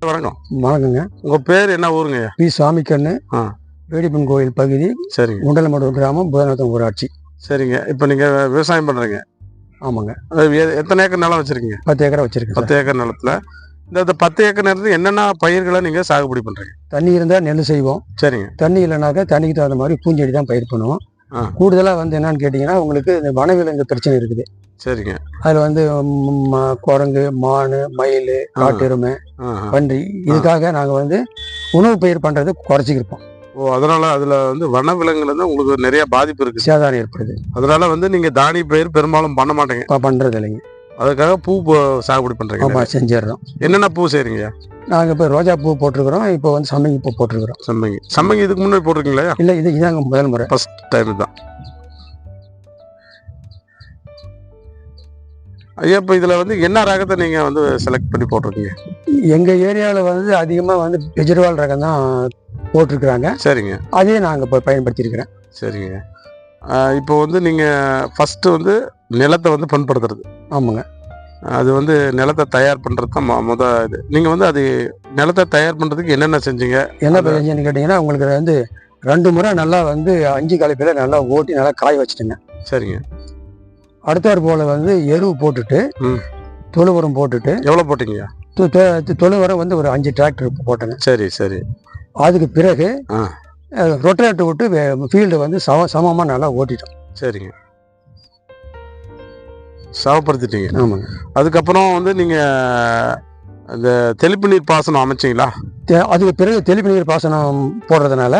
வணக்கம். வணக்கங்க. உங்க பேர் என்ன ஊருங்க பி சாமிக்கண்ணு ஆ. வேடிப்பன் கோயில் பகுதி. சரிங்க. குண்டலமடூர் கிராமம் புதனத்தம் ஊராட்சி. சரிங்க. இப்போ நீங்க விவசாயம் பண்றீங்க. ஆமாங்க. அது எ- எத்தனை ஏக்கர் நிலம் வச்சிருக்கீங்க? பத்து ஏக்கரை வச்சிருக்கேன் சார். பத்து ஏக்கர் நிலத்துல. இந்த இந்த பத்து ஏக்கர் நிலத்துல என்னென்ன பயிர்களை நீங்க சாகுபடி பண்றீங்க? தண்ணி இருந்தால் நெல் செய்வோம். சரிங்க. தண்ணி இல்லைனாக்கா தண்ணிக்கு தகுந்த மாதிரி பூஞ்செடி தான் பயிர் பண்ணுவோம். கூடுதலாக வந்து என்னன்னு கேட்டிங்கன்னா உங்களுக்கு இந்த வனவிலங்கு பிரச்சனை இருக்குது. சரிங்க. அதில் வந்து குரங்கு மான் மயில் காட்டெருமை. பன்றி. இதுக்காக நாங்கள் வந்து உணவு பயிர் பண்ணுறது குறைச்சிக்கிருப்போம். ஓ அதனால அதுல வந்து வனவிலங்குல இருந்து உங்களுக்கு நிறைய பாதிப்பு இருக்கு சேதாரம் ஏற்படுது. அதனால வந்து நீங்க தானிய பயிர் பெரும்பாலும் பண்ண மாட்டீங்க. இப்போ பண்ணுறது இல்லைங்க. அதுக்காக பூ சாகுபடி பண்றீங்க ஆமாம் செஞ்சிடுறோம். என்னென்ன பூ செய்றீங்க? நாங்கள் இப்போ ரோஜா பூ போட்டிருக்கிறோம். இப்போ வந்து சம்மங்கி பூ போட்டிருக்கிறோம். சம்மங்கி சம்மங்கி இதுக்கு முன்னாடி போட்டிருக்கீங்களா? இல்லை இது இதாங்க முதல் முறை. ஃபர்ஸ்ட் டைம் தான். ஐயா இப்போ இதுல வந்து என்ன ரகத்தை நீங்க வந்து செலக்ட் பண்ணி போட்டிருக்கீங்க? எங்கள் ஏரியாவில் வந்து அதிகமாக வந்து கெஜ்ரிவால் ரகம் தான் போட்டிருக்கிறாங்க. சரிங்க. அதே நாங்கள் இப்போ பயன்படுத்தியிருக்கிறேன் சரிங்க. இப்போ வந்து நீங்க ஃபர்ஸ்ட் வந்து நிலத்தை வந்து பண்படுத்துறது. ஆமாங்க. அது வந்து நிலத்தை தயார் பண்றது தான் முத இது. நீங்க வந்து அது நிலத்தை தயார் பண்றதுக்கு என்னென்ன செஞ்சீங்க? என்ன செஞ்சுன்னு கேட்டிங்கன்னா உங்களுக்கு வந்து ரெண்டு முறை நல்லா வந்து அஞ்சு கலப்பையில் நல்லா ஓட்டி நல்லா காய வச்சுட்டேங்க. சரிங்க. அடுத்தாறு போல் வந்து எருவு போட்டுட்டு. தொழு உரம் போட்டுட்டு எவ்வளவு போட்டீங்க? தொழு உரம் வந்து ஒரு அஞ்சு டிராக்டர் போட்டேங்க. சரி சரி. அதுக்கு பிறகு. ரொட்டேட்டர் விட்டு ஃபீல்டு வந்து சம சமமாக நல்லா ஓட்டிட்டோம். சரிங்க. சவப்படுத்திட்டீங்க. ஆமாங்க. அதுக்கப்புறம் வந்து நீங்க அந்த தெளிப்பு நீர் பாசனம் அமைச்சீங்களா? அதுக்கு பிறகு தெளிப்பு நீர் பாசனம் போடுறதுனால.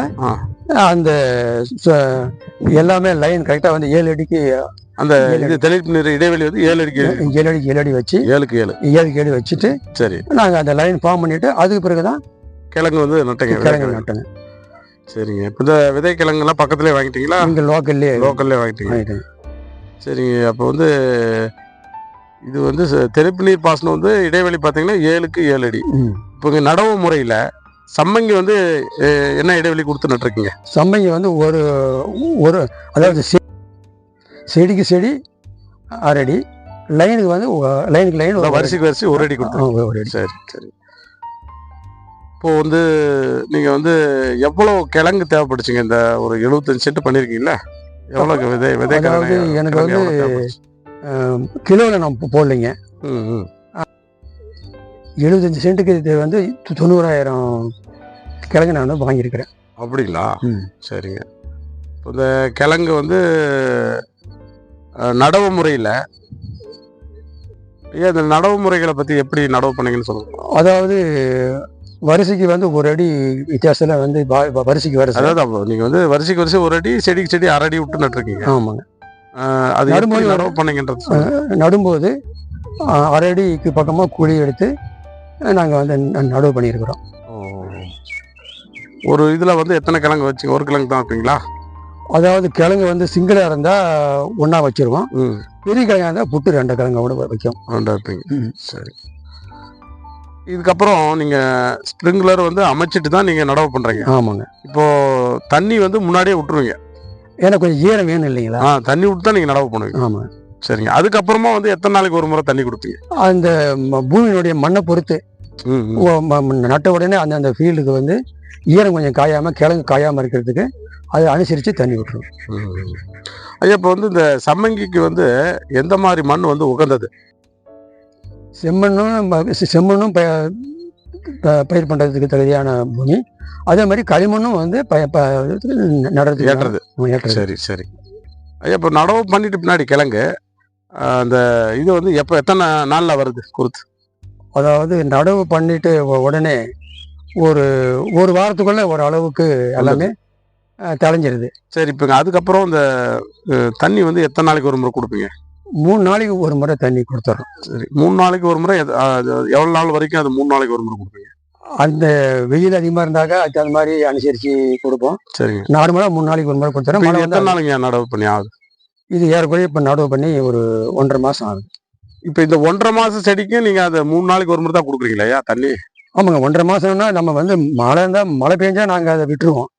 அந்த எல்லாமே லைன் கரெக்டாக வந்து ஏழு அடிக்கு அந்த இது தெளிப்பு நீர் இடைவெளி வந்து ஏழு அடிக்கு ஏழு அடிக்கு ஏழு அடி வச்சு ஏழுக்கு ஏழு. ஏழுக்கு ஏழு வச்சுட்டு சரி. நாங்கள் அந்த லைன் ஃபார்ம் பண்ணிட்டு அதுக்கு பிறகு தான் கிழங்கு வந்து நட்டீங்க. கிழங்கு. நட்டோங்க. சரிங்க. இப்போ இந்த விதை கிழங்குலாம் பக்கத்துலேயே வாங்கிட்டீங்களா? இங்கே லோக்கல்லே லோக்கல்லே வாங்கிட்டீங்க. சரிங்க. அப்போ வந்து இது வந்து தெளிப்பு நீர் பாசனம் வந்து இடைவெளி பார்த்தீங்கன்னா ஏழுக்கு ஏழு அடி. இப்போ இங்கே நடவு முறையில் சம்மங்கி வந்து என்ன இடைவெளி கொடுத்து நட்டுருக்கீங்க? சம்பங்கி வந்து ஒரு ஒரு அதாவது செடிக்கு செடி அரை அடி. லைனுக்கு வந்து லைனுக்கு லைன் வரிசைக்கு வரிசை ஒரு அடி கொடுத்து ஆ, ஒரு அடி. சரி சரி. இப்போ வந்து நீங்க வந்து எவ்வளவு கிழங்கு தேவைப்படுச்சுங்க? இந்த ஒரு எழுபத்தஞ்சு சென்ட் பண்ணிருக்கீங்களா எவ்வளவு விதை விதை அதாவது எனக்கு வந்து? கிலோவில் நான் போடலைங்க. எழுபத்தஞ்சு சென்ட்டுக்கு இது வந்து தொண்ணூறாயிரம் கிழங்கு நான் வந்து வாங்கியிருக்கிறேன். அப்படிங்களா. சரிங்க. இப்போ இந்த கிழங்கு வந்து நடவு முறையில் ஏன் இந்த நடவு முறைகளை பத்தி எப்படி நடவு பண்ணீங்கன்னு சொல்லுங்க? அதாவது வரிசைக்கு வந்து ஒரு அடி வித்தியாசத்தில் வந்து வரிசைக்கு வரிசை. அதாவது அப்போ நீங்க வந்து வரிசைக்கு வரிசை ஒரு அடி செடிக்கு செடி அரை அடி விட்டு நட்டுருக்கீங்க. ஆமாங்க. அது நடுமுறை நடவு பண்ணீங்கன்றது. நடும்போது அரை அடிக்கு பக்கமாக குழி எடுத்து நாங்கள் வந்து நடவு பண்ணியிருக்கிறோம். ஒரு இதுல வந்து எத்தனை கிழங்கு வச்சு ஒரு கிழங்கு தான் வைப்பீங்களா? அதாவது கிழங்கு வந்து சிங்கிளாக இருந்தால் ஒன்றா வச்சிருவோம். பெரிய கிழங்கா இருந்தால் புட்டு ரெண்டு கிழங்கோட வைக்கும். ரெண்டு வைப்பீங்க. சரி. இதுக்கப்புறம் நீங்க ஸ்ப்ரிங்க்லர் வந்து அமைச்சிட்டு தான் நீங்க நடவு பண்றீங்க. ஆமாங்க. இப்போ தண்ணி வந்து முன்னாடியே விட்டுருவீங்க. ஏன்னா கொஞ்சம் ஈரம் வேணும் இல்லைங்களா? ஆ தண்ணி விட்டு தான் நீங்க நடவு பண்ணுவீங்க. ஆமாங்க. சரிங்க. அதுக்கப்புறமா வந்து எத்தனை நாளைக்கு ஒரு முறை தண்ணி கொடுப்பீங்க? அந்த ம- பூமியினுடைய மண்ணை பொறுத்து. ம், ம். ம- நட்ட உடனே அந்த அந்த ஃபீல்டுக்கு வந்து ஈரம் கொஞ்சம் காயாமல் கிழங்கு காயாமல் இருக்கிறதுக்கு அதை அனுசரித்து தண்ணி விட்டுருவோம். ம், ம். ஐயா இப்போ வந்து இந்த சம்மங்கிக்கு வந்து எந்த மாதிரி மண் வந்து உகந்தது? செம்மண்ணும் செம்மண்ணும் ப பயிர் பண்ணுறதுக்கு தகுதியான பூமி. அதே மாதிரி களிமண்ணும் வந்து ப நடுறதுக்கு ஏற்றது சரி சரி. இப்போ நடவு பண்ணிட்டு பின்னாடி கிழங்கு அந்த இது வந்து எப்போ எத்தனை நாள்ல வருது குருத்து? அதாவது நடவு பண்ணிட்டு உடனே ஒரு ஒரு வாரத்துக்குள்ள ஒரு அளவுக்கு எல்லாமே தெளிஞ்சிருது. சரி இப்போ அதுக்கப்புறம் இந்த தண்ணி வந்து எத்தனை நாளைக்கு ஒரு முறை கொடுப்பீங்க? மூணு நாளைக்கு ஒரு முறை தண்ணி கொடுத்துட்றோம் சரி மூணு நாளைக்கு ஒரு முறை எவ்வளவு நாள் வரைக்கும் அது மூணு நாளைக்கு ஒரு முறை கொடுப்பீங்க? அந்த வெயில் அதிகமாக இருந்தாக்கா அதுக்கு தகுந்த மாதிரி அனுசரித்து கொடுப்போம். சரிங்க. நார்மலாக மூணு நாளைக்கு ஒரு முறை கொடுத்துறோம். மழை எத்தனை நாளைக்கு நடவு பண்ணி ஆகுது? இது ஏறக்குறைய இப்போ நடவு பண்ணி ஒரு ஒன்றரை மாதம் ஆகுது. இப்போ இந்த ஒன்றரை மாசம் செடிக்கும் நீங்க அதை மூணு நாளைக்கு ஒரு முறை தான் கொடுக்குறீங்களா ஐயா தண்ணி? ஆமாங்க ஒன்றரை மாதம்னா நம்ம வந்து மழை இருந்தால் மழை பெஞ்சா நாங்கள் அதை விட்டுருவோம்.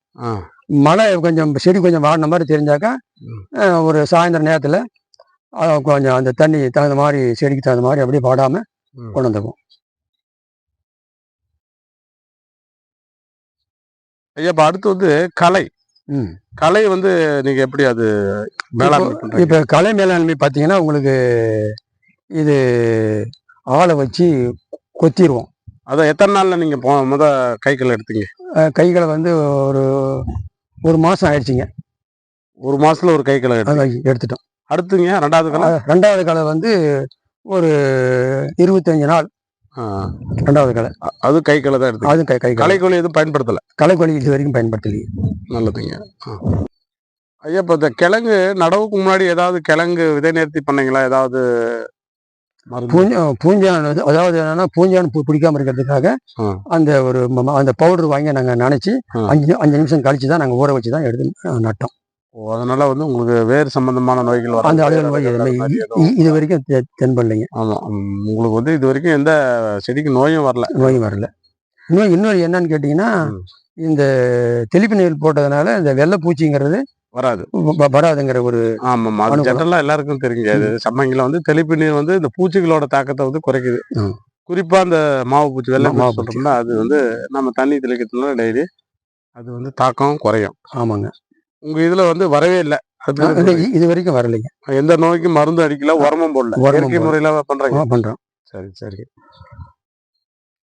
மழை கொஞ்சம் செடி கொஞ்சம் வாடின மாதிரி தெரிஞ்சாக்கா ஒரு சாயந்தர நேரத்தில் கொஞ்சம் அந்த தண்ணி தகுந்த மாதிரி செடிக்கு தகுந்த மாதிரி அப்படியே வாடாமல் ம். கொண்டு வந்துக்குவோம் ஐயா இப்ப அடுத்து வந்து கலை. ம். கலை வந்து நீங்க எப்படி அது மேலாண்மை இப்போ கலை மேலாண்மை பார்த்தீங்கன்னா உங்களுக்கு இது ஆளை வச்சு கொத்திடுவோம் அதான் எத்தனை நாள்ல நீங்க போ- முத கைகள் எடுத்தீங்க? கைகளை வந்து ஒரு ஒரு மாதம் ஆயிடுச்சுங்க. ஒரு மாசத்துல ஒரு கைகளை எடுத்துட்டோம். அடுத்துங்க ரெண்டாவது கலை? ரெண்டாவது களை வந்து ஒரு இருபத்தஞ்சு நாள். ரெண்டாவது களை அது கைகளை தான் எடுத்து அதுவும் கை கை களை கலைக்கொல்லி எதுவும் பயன்படுத்தல? களைக்கொல்லி இது வரைக்கும் பயன்படுத்தலையே நல்லதுங்க. ஐயா இப்ப இந்த கிழங்கு நடவுக்கு முன்னாடி ஏதாவது கிழங்கு விதை நேர்த்தி பண்ணீங்களா? ஏதாவது பூஞ்சா பூஞ்சான் அதாவது என்னன்னா பூஞ்சான் பிடிக்காம இருக்கிறதுக்காக. அந்த ஒரு அந்த பவுடர் வாங்கி நாங்கள் நினைச்சு. அஞ்சு அஞ்சு நிமிஷம் கழிச்சு தான் நாங்கள் ஊற வச்சு தான் எடுத்து நட்டோம். அதனால வந்து உங்களுக்கு வேறு சம்பந்தமான நோய்கள் வராது. அந்த நோய் இது வரைக்கும் தென்படலைங்க. ஆமா ம், உங்களுக்கு வந்து இது வரைக்கும் எந்த செடிக்கு நோயும் வரல. நோயும் வரல. இன்னும் இன்னொரு என்னன்னு கேட்டிங்கன்னா. இந்த தெளிப்பு நீர் போட்டதுனால இந்த வெள்ளைப்பூச்சிங்கிறது வராது. வ- வ- வராதுங்கிற ஒரு ஆமாம் அது அனுகூலம். ஜென்ரலா எல்லாருக்கும் தெரியுங்க. அது சம்மங்கில வந்து தெளிப்பு நீர் வந்து இந்த பூச்சிகளோட தாக்கத்தை வந்து குறைக்குது. ம். குறிப்பா அந்த மாவு பூச்சி வெள்ளை மாவு சொல்றோம்னா அது வந்து நம்ம தண்ணி தெளிக்கிறதுனால டெய்லி அது வந்து தாக்கம் குறையும். ஆமாங்க. உங்க இதுல வந்து வரவே இல்லை. இது வரைக்கும் வரலைங்க. எந்த நோய்க்கும் மருந்து அடிக்கல உரமும் போடல. இயற்கை. முறையில பண்றீங்க. பண்றோம். சரி சரி.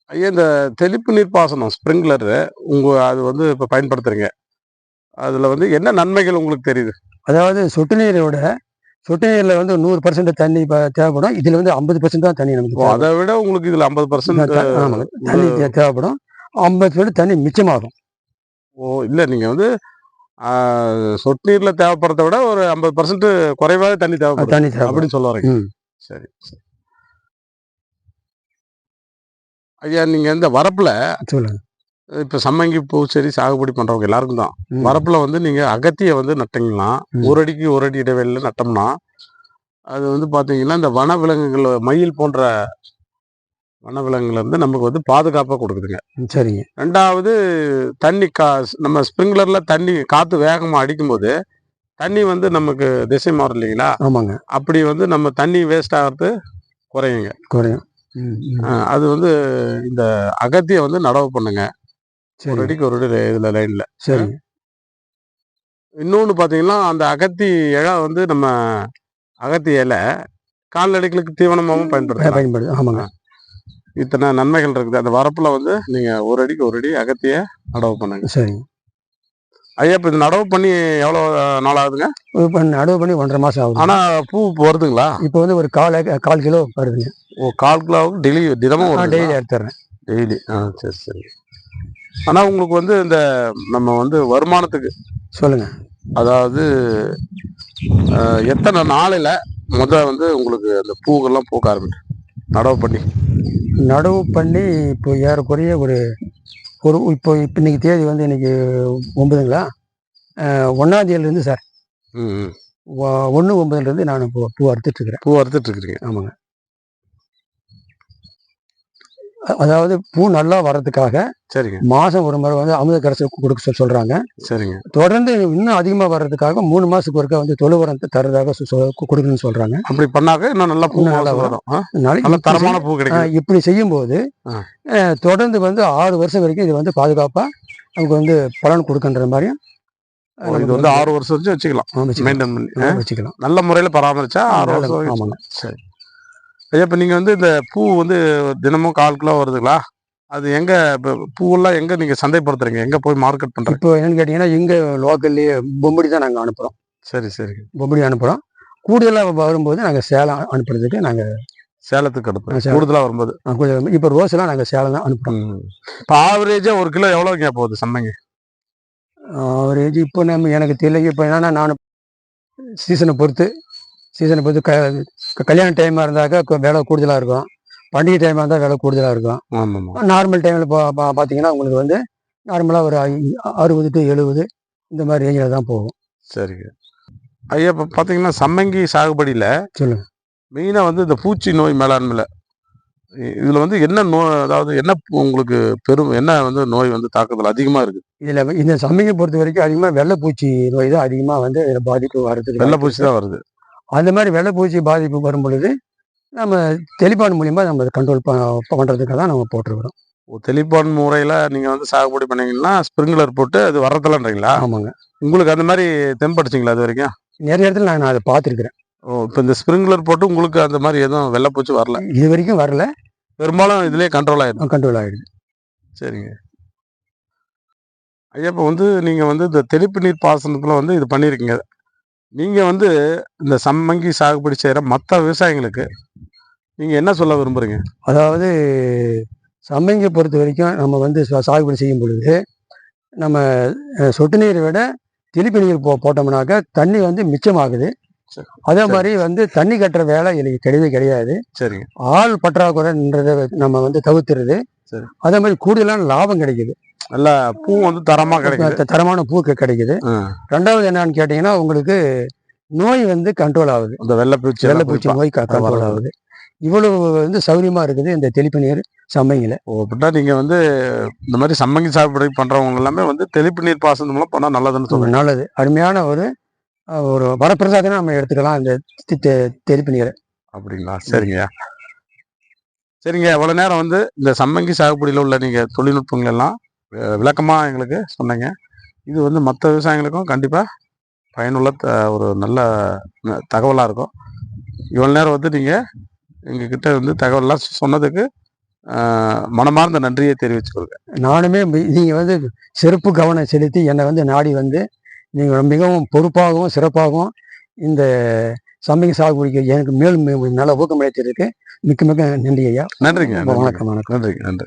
ஐயா இந்த தெளிப்பு நீர் பாசனம் ஸ்ப்ரிங்க்லர் உங்க அது வந்து இப்ப பயன்படுத்துறீங்க. அதுல வந்து என்ன நன்மைகள் உங்களுக்கு தெரியுது? அதாவது சொட்டு நீரோட சொட்டு நீர்ல வந்து நூறு பர்சன்ட் தண்ணி தேவைப்படும். இதுல வந்து ஐம்பது பர்சன்ட் தான் தண்ணி நமக்கு. அதை விட உங்களுக்கு இதுல ஐம்பது பர்சன்ட் தண்ணி தேவைப்படும். ஐம்பது பர்சன்ட் தண்ணி மிச்சமாகும். ஓ இல்ல நீங்க வந்து சொட்டு நீர்ல தேவைப்படுறத விட ஒரு ஐம்பது பர்சன்ட் குறைவாக தண்ணி தேவைப்படும் தண்ணி அப்படின்னு சொல்ல வரீங்க. சரி. ஐயா நீங்க இந்த வரப்புல சொல்லுங்க இப்ப சம்மங்கி பூச்செடி சாகுபடி பண்றவங்க எல்லாருக்கும் தான். வரப்புல வந்து நீங்க அகத்திய வந்து நட்டீங்கன்னா. ஒரு அடிக்கு ஒரு அடி இடைவெளியில நட்டோம்னா அது வந்து பாத்தீங்கன்னா இந்த வனவிலங்குகள் மயில் போன்ற வனவிலங்குல இருந்து நமக்கு வந்து பாதுகாப்பா கொடுக்குதுங்க. சரிங்க. ரெண்டாவது தண்ணி கா நம்ம ஸ்ப்ரிங்க்லர்ல தண்ணி காத்து வேகமா அடிக்கும்போது தண்ணி வந்து நமக்கு திசை மாறும் இல்லைங்களா? ஆமாங்க. அப்படி வந்து நம்ம தண்ணி வேஸ்ட் ஆகிறது குறையுங்க. குறையும். அது வந்து இந்த அகத்திய வந்து நடவு பண்ணுங்க. ஒரு சரி அடிக்கு ஒரு அடி இதுல லைன்ல. சரிங்க. இன்னொன்று பார்த்தீங்கன்னா அந்த அகத்தி இலை வந்து நம்ம அகத்தி இலை கால்நடைகளுக்கு தீவனமாகவும் பயன்படுத்தலாம். பயன்படுது. ஆமாங்க. இத்தனை நன்மைகள் இருக்குது. அந்த வரப்புல வந்து நீங்க ஒரு அடிக்கு ஒரு அடி அகத்திய நடவு பண்ணுங்க. சரிங்க ஐயா இப்போ இது நடவு பண்ணி எவ்வளோ நாள் ஆகுதுங்க? இப்போ நடவு பண்ணி ஒன்றரை மாசம் ஆகுது. ஆனா பூ வருதுங்களா? இப்போ வந்து ஒரு கால் கால் கிலோ வருதுங்க. ஓ கால் கிலோ டெய்லி தினமும் டெய்லி எடுத்துறேன் டெய்லி ஆ சரி சரி. ஆனா உங்களுக்கு வந்து இந்த நம்ம வந்து வருமானத்துக்கு சொல்லுங்க. அதாவது எத்தனை நாளையில முத வந்து உங்களுக்கு அந்த பூக்கள்லாம் பூக்க ஆரம்பிக்கும் நடவு பண்ணி. நடவு பண்ணி இப்போ ஏறக்குறைய ஒரு ஒரு இப்போ இப்போ இன்னைக்கு தேதி வந்து இன்னைக்கு ஒன்பதுங்களா? ஒன்றாம் தேதியிலேருந்து சார். ம். ஒன்று ஒன்பதுலேருந்து நான் இப்போ பூ அறுத்துட்டு இருக்கிறேன். பூ அறுத்துட்டு இருக்கிறீங்க. ஆமாங்க. அதாவது பூ நல்லா வர்றதுக்காக சரிங்க. மாதம் ஒரு முறை வந்து அமுத கரைசல் கொடுக்க சொல் சொல்கிறாங்க சரிங்க. தொடர்ந்து இன்னும் அதிகமாக வர்றதுக்காக மூணு மாதத்துக்கு ஒருக்கா வந்து தொழு உரம் சொ- கொடுக்கணும்னு சொல்கிறாங்க அப்படி பண்ணாக்க இன்னும் நல்லா பூ நல்லா வரும். நல்ல தரமான பூ கிடைக்கும் இப்படி செய்யும்போது தொடர்ந்து வந்து ஆறு வருஷம் வரைக்கும் இது வந்து பாதுகாப்பாக நமக்கு வந்து பலன் கொடுக்குன்ற மாதிரியும் ஓ, இது வந்து ஆறு வருஷம் வச்சு வச்சுக்கலாம். வச்சுக்கலாம். மெயின்டைன் பண்ணி ஆ, ஆ? வச்சுக்கலாம். நல்ல முறையில பராமரிச்சா ஆறு வருஷம் ஆமாங்க. சரி. ஐயா இப்போ நீங்கள் வந்து இந்த பூ வந்து தினமும் கால் கிலோ வருதுங்களா? அது எங்க இப்போ பூவெல்லாம் எங்க நீங்க சந்தைப்படுத்துறீங்க? எங்க போய் மார்க்கெட் பண்றீங்க? இப்போ என்னன்னு கேட்டிங்கன்னா இங்கே லோக்கல்லையே பொம்படி தான் நாங்கள் அனுப்புகிறோம் சரி சரி. பொம்படி அனுப்புகிறோம் கூடுதலாக வரும்போது நாங்கள் சேலம் அனுப்புறதுக்கு நாங்கள் சேலத்துக்கு அடுப்பு சேலம். கூடுதலா வரும்போது. இப்போ ரோஸ்லாம் நாங்கள் சேலம் தான் அனுப்புகிறோம் இப்போ ஆவரேஜா ஒரு கிலோ எவ்வளோங்க போகுது சந்தைங்க? ஆவரேஜ் இப்போ நம்ம எனக்கு தெரியல இப்போ என்னன்னா நான் சீசனை பொறுத்து சீசனை பொறுத்து க கல்யாண டைமாக இருந்தாக்கா விலை கூடுதலாக இருக்கும். பண்டிகை டைமாக இருந்தால் விலை கூடுதலாக இருக்கும். ஆமா ஆமா நார்மல் டைமில் பா பா- பார்த்தீங்கன்னா உங்களுக்கு வந்து நார்மலாக ஒரு அறுபது டு எழுபது இந்த மாதிரி ரேஞ்சில் தான் போகும். சரிங்க. ஐயா இப்போ பார்த்தீங்கன்னா சம்மங்கி சாகுபடியில சொல்லுங்க. மெயினா வந்து இந்த பூச்சி நோய் மேலாண்மையில இதுல வந்து என்ன நோய் அதாவது என்ன உங்களுக்கு பெரும் என்ன வந்து நோய் வந்து தாக்குதல் அதிகமா இருக்கு? இதில் இந்த சம்மையை பொறுத்த வரைக்கும் அதிகமாக வெள்ளைப்பூச்சி நோய் தான் அதிகமாக வந்து இதில் பாதிப்பு வர்றதுக்கு வெள்ளை வாய்ப்பு பூச்சி தான் வருது. அந்த மாதிரி வெள்ளைப்பூச்சி பாதிப்பு வரும் பொழுது நம்ம தெளிப்பான் மூலியமா நம்ம அதை கண்ட்ரோல் பண்ணுறதுக்காக தான் நம்ம போட்டிருக்கிறோம். ஓ, தெளிப்பான் முறையில நீங்க வந்து சாகுபடி பண்ணீங்கன்னா ஸ்ப்ரிங்க்லர் போட்டு அது வர்றதில்லன்றீங்களா ஆமாங்க. உங்களுக்கு அந்த மாதிரி தெம்படிச்சிங்களா அது வரைக்கும்? நிறைய இடத்துல நான் அதை பார்த்துருக்குறேன். ஓ இப்போ இந்த ஸ்ப்ரிங்க்லர் போட்டு உங்களுக்கு அந்த மாதிரி எதுவும் வெள்ளைப்பூச்சி வரல? இது வரைக்கும் வரல. பெரும்பாலும் இதுலயே கண்ட்ரோல் ஆயிடும். கண்ட்ரோல் ஆகிடுது சரிங்க. ஐயா இப்போ வந்து நீங்க வந்து இந்த தெளிப்பு நீர் பாசனத்துல வந்து இது பண்ணியிருக்கீங்க நீங்க வந்து இந்த சம்மங்கி சாகுபடி செய்யற மற்ற விவசாயிங்களுக்கு நீங்க என்ன சொல்ல விரும்புறீங்க? அதாவது சம்மங்கை பொறுத்த வரைக்கும் நம்ம வந்து சாகுபடி செய்யும் பொழுது நம்ம சொட்டு நீரை விட தெளிப்பு நீர் போ போட்டோம்னாக்கா தண்ணி வந்து மிச்சமாகுது. சரி. அதே மாதிரி வந்து தண்ணி கட்டுற வேலை எனக்கு கிடையவே கிடையாது. சரிங்க. ஆள் பற்றாக்குறைன்றதை நம்ம வந்து தவிர்த்துறது. சரி. அதே மாதிரி கூடுதலான லாபம் கிடைக்குது. நல்ல பூ வந்து தரமா கிடைக்குது. தரமான பூ க- கிடைக்குது ரெண்டாவது என்னன்னு கேட்டீங்கன்னா உங்களுக்கு நோய் வந்து கண்ட்ரோல் ஆகுது. இந்த வெள்ளைப்பூச்சி வெள்ளைப்பூச்சி. நோய் கண்ட்ரோல். ஆகுது. இவ்வளவு வந்து சௌரியமா இருக்குது இந்த தெளிப்பு நீர் சம்மைங்கள ஓ அப்படின்னா நீங்க வந்து இந்த மாதிரி சம்மங்கி சாகுபடி பண்றவங்க எல்லாமே வந்து தெளிப்பு நீர் பாசனம் மூலம் பண்ணா நல்லதுன்னு சொல்றீங்க. நல்லது. அருமையான ஒரு ஒரு வரப்பிரசாதம் நம்ம எடுத்துக்கலாம் இந்த தெளிப்பு நீரை. அப்படிங்களா? சரிங்கய்யா. சரிங்க. இவ்வளோ நேரம் வந்து இந்த சம்மங்கி சாகுபடியில் உள்ள நீங்கள் தொழில்நுட்பங்கள் எல்லாம் விளக்கமாக எங்களுக்கு சொன்னீங்க. இது வந்து மற்ற விவசாயிகளுக்கும் கண்டிப்பாக பயனுள்ள த- ஒரு நல்ல ந- இருக்கும். இவ்வளோ நேரம் வந்து நீங்க எங்ககிட்ட வந்து தகவல்லாம் சொன்னதுக்கு மனமார்ந்த நன்றியை தெரிவிச்சுக்கொள்கிறேன் நானுமே நீங்கள் வந்து சிறப்பு கவனம் செலுத்தி என்னை வந்து நாடி வந்து நீங்கள் மிகவும் பொறுப்பாகவும் சிறப்பாகவும் இந்த சம்மங்கி சாகுபடிக்கு எனக்கு மேலும் மே- நல்ல ஊக்கமளித்திருக்கு. மிக்க மிக்க நன்றி ஐயா நன்றிங்க. நன்றி வணக்கம் வணக்கம். நன்றி நன்றி.